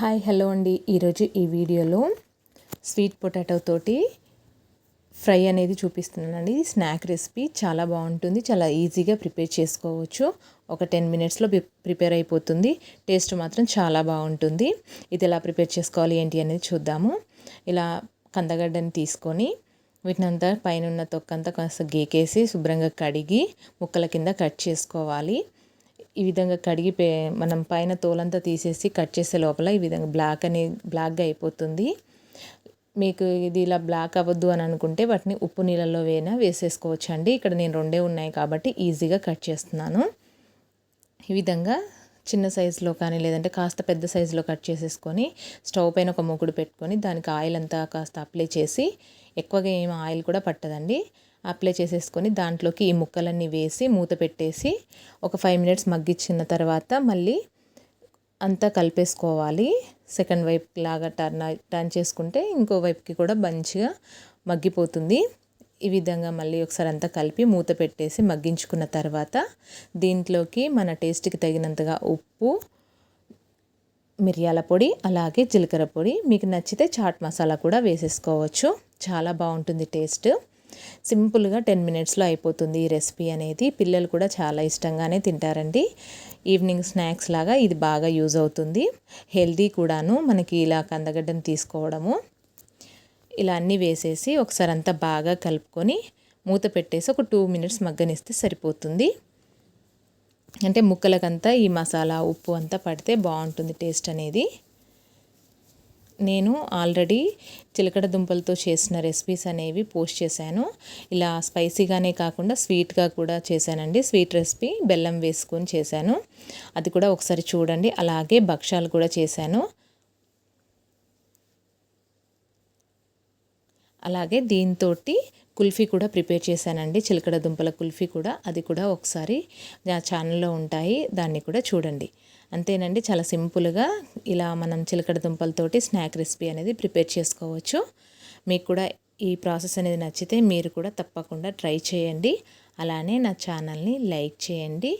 Hi hello అండి. ఈరోజు ఈ వీడియోలో స్వీట్ పొటాటో తోటి ఫ్రై అనేది చూపిస్తున్నానండి. Snack recipe. చాలా బాగుంటుంది. చాలా ఈజీగా ప్రిపేర్ చేసుకోవచ్చు. ఒక టెన్ మినిట్స్లో ప్రిపేర్ అయిపోతుంది. టేస్ట్ మాత్రం చాలా బాగుంటుంది. ఇది ఎలా ప్రిపేర్ చేసుకోవాలి ఏంటి అనేది చూద్దాము. ఇలా కందగడ్డని తీసుకొని వీటినంతా పైన ఉన్న తొక్కంతా కాస్త గీకేసి శుభ్రంగా కడిగి ముక్కల కింద కట్ చేసుకోవాలి. ఈ విధంగా కడిగి మనం పైన తోలంతా తీసేసి కట్ చేసే లోపల ఈ విధంగా బ్లాక్ అనే బ్లాక్గా అయిపోతుంది. మీకు ఇది ఇలా బ్లాక్ అవ్వద్దు అని అనుకుంటే వాటిని ఉప్పు నీళ్ళల్లో వేనా వేసేసుకోవచ్చు అండి ఇక్కడ నేను రెండే ఉన్నాయి కాబట్టి ఈజీగా కట్ చేస్తున్నాను. ఈ విధంగా చిన్న సైజులో కానీ లేదంటే కాస్త పెద్ద సైజులో కట్ చేసేసుకొని స్టవ్ పైన ఒక మొగుడు పెట్టుకొని దానికి ఆయిల్ అంతా కాస్త అప్లై చేసి ఎక్కువగా ఏం ఆయిల్ కూడా పట్టదండి. అప్లై చేసేసుకొని దాంట్లోకి ఈ ముక్కలన్నీ వేసి మూత పెట్టేసి ఒక ఫైవ్ మినిట్స్ మగ్గించిన తర్వాత మళ్ళీ అంతా కలిపేసుకోవాలి. సెకండ్ వైపు లాగా టర్న్ టర్న్ చేసుకుంటే ఇంకో వైపుకి కూడా మంచిగా మగ్గిపోతుంది. ఈ విధంగా మళ్ళీ ఒకసారి అంతా కలిపి మూత పెట్టేసి మగ్గించుకున్న తర్వాత దీంట్లోకి మన టేస్ట్కి తగినంతగా ఉప్పు మిరియాల పొడి అలాగే జీలకర్ర పొడి మీకు నచ్చితే చాట్ మసాలా కూడా వేసేసుకోవచ్చు. చాలా బాగుంటుంది టేస్ట్ సింపుల్గా టెన్ మినిట్స్లో అయిపోతుంది ఈ రెసిపీ అనేది. పిల్లలు కూడా చాలా ఇష్టంగానే తింటారండి. ఈవినింగ్ స్నాక్స్ లాగా ఇది బాగా యూజ్ అవుతుంది. హెల్దీ కూడాను మనకి ఇలా కందగడ్డను తీసుకోవడము. ఇలా అన్నీ వేసేసి ఒకసారి అంతా బాగా కలుపుకొని మూత పెట్టేసి ఒక టూ మినిట్స్ మగ్గనిస్తే సరిపోతుంది. అంటే ముక్కలకంతా ఈ మసాలా ఉప్పు అంతా పడితే బాగుంటుంది టేస్ట్ అనేది. నేను ఆల్రెడీ చిలకడ దుంపలతో చేసిన రెసిపీస్ అనేవి పోస్ట్ చేశాను. ఇలా స్పైసీగానే కాకుండా స్వీట్గా కూడా చేశానండి. స్వీట్ రెసిపీ బెల్లం వేసుకొని చేశాను. అది కూడా ఒకసారి చూడండి. అలాగే భక్షాలు కూడా చేశాను. అలాగే దీంతో కుల్ఫీ కూడా ప్రిపేర్ చేశానండి. చిలకడ దుంపల కుల్ఫీ కూడా అది కూడా ఒకసారి నా ఛానల్లో ఉంటాయి. దాన్ని కూడా చూడండి. అంతేనండి చాలా సింపుల్గా ఇలా మనం చిలకడ దుంపలతోటి స్నాక్ రెసిపీ అనేది ప్రిపేర్ చేసుకోవచ్చు. మీకు కూడా ఈ ప్రాసెస్ అనేది నచ్చితే మీరు కూడా తప్పకుండా ట్రై చేయండి. అలానే నా ఛానల్ని లైక్ చేయండి.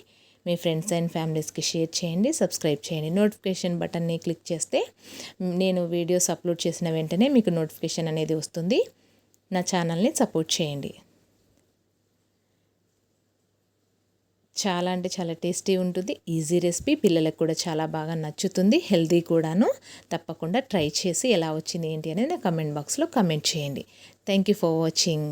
మీ ఫ్రెండ్స్ అండ్ ఫ్యామిలీస్కి షేర్ చేయండి. సబ్స్క్రైబ్ చేయండి. నోటిఫికేషన్ బటన్ని క్లిక్ చేస్తే నేను వీడియోస్ అప్లోడ్ చేసిన వెంటనే మీకు నోటిఫికేషన్ అనేది వస్తుంది. నా ఛానల్ని సపోర్ట్ చేయండి. చాలా అంటే చాలా టేస్టీ ఉంటుంది. Easy recipe. పిల్లలకు కూడా చాలా బాగా నచ్చుతుంది. హెల్దీ కూడాను. తప్పకుండా ట్రై చేసి ఎలా వచ్చింది ఏంటి అనేది నా కమెంట్ బాక్స్లో కమెంట్ చేయండి. Thank you for watching.